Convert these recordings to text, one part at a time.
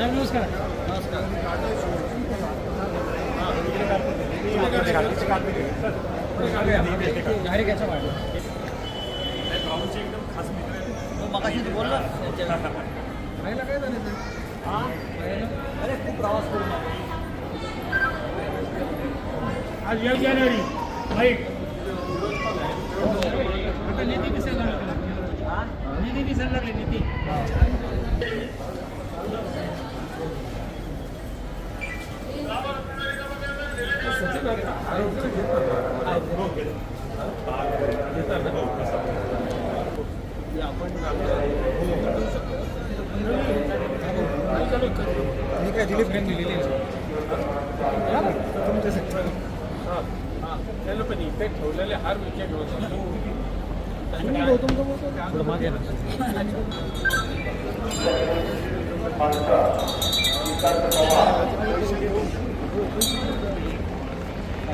साहेब नमस्कार जाहीर मगाशी बोलला काय झालं ते? अरे खूप प्रवास करून आज एक जानेवारी बाईक आता निधी दिसायला लागली. हा? निधी दिसायला लागली निधी मी हार विकेट होतो मागे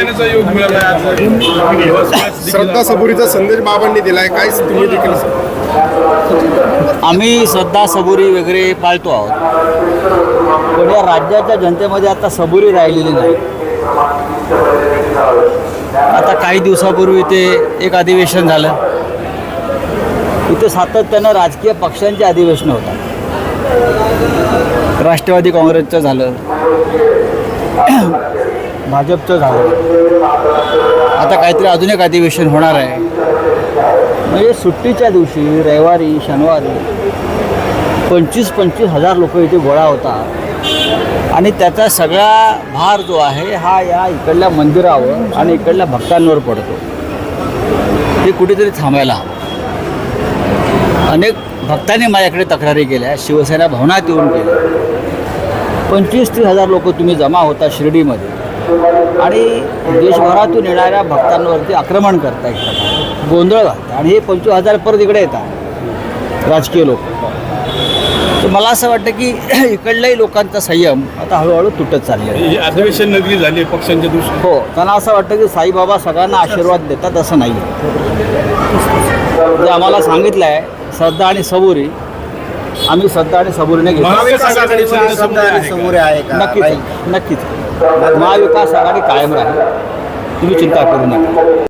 येण्याचा योग मिळाला श्रद्धा सबुरीचा संदेश बाबांनी दिलाय. काय तुम्ही देखील आम्ही श्रद्धा सबुरी वगैरे पाळतो आहोत. पण या राज्याच्या जनतेमध्ये आता सबुरी राहिलेली नाही. आता काही दिवसापूर्वी इथे एक अधिवेशन झालं. इथे सातत्यानं राजकीय पक्षांचे अधिवेशन होतात. राष्ट्रवादी काँग्रेसचं झालं. भाजपचं झालं. आता काहीतरी अजून एक अधिवेशन होणार आहे. म्हणजे सुट्टीच्या दिवशी रविवारी शनिवारी पंचवीस पंचवीस हजार लोक इथे गोळा होतात. आणि त्याचा सगळा भार जो आहे हा या इकडल्या मंदिरावर आणि इकडल्या भक्तांवर पडतो. ते कुठेतरी थांबायला हवं. अनेक भक्तांनी माझ्याकडे तक्रारी केल्या शिवसेना भवनात येऊन केल्या. पंचवीस तीस हजार लोक तुम्ही जमा होता शिर्डीमध्ये. आणि देशभरातून येणाऱ्या भक्तांवरती आक्रमण करता एक प्रकारे गोंधळ घालता आणि हे पंचवीस हजार परत इकडे येतात. राजकीय लोक. तर मला असं वाटतं की इकडल्याही लोकांचा संयम आता हळूहळू तुटत चालले आहे. ही अधिवेशन नगरी झाली पक्षांच्या दृष्टी हो त्यांना असं वाटतं की साईबाबा सगळ्यांना आशीर्वाद देतात असं नाही जे आम्हाला सांगितलं आहे श्रद्धा आणि सबुरी आम्ही श्रद्धा आणि सबुरीने घेतो. महाविकास आघाडीची समोर आहे का? नक्कीच. नक्कीच. महाविकास आघाडी कायम राहील. तुम्ही चिंता करू नका.